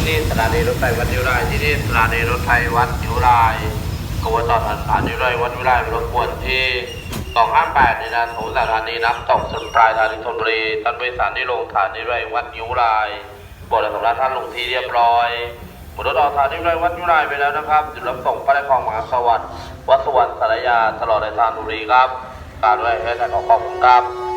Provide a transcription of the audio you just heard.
ที่นี่สถานีรถไฟวัดยุไรที่นี่สถานีรถไฟวัดยุไรกวจสถานีรถไฟวัดยุไรรบกวนที่258นี่นะของสถานีน้ำตกสนปลายสถานีธนบุรีทันเวสานี่ลงสถานีรถไฟวัดยุไรบอกเลยสำหรับท่านลงที่เรียบร้อยหมดรถออกสถานีรถไฟวัดยุไรไปแล้วนะครับจุดรับส่งพระนครมหาสวัสดิ์วัดสวรรค์สารยาตลอดในทางบุรีครับการด้วยให้ท่านขอขอบคุณครับ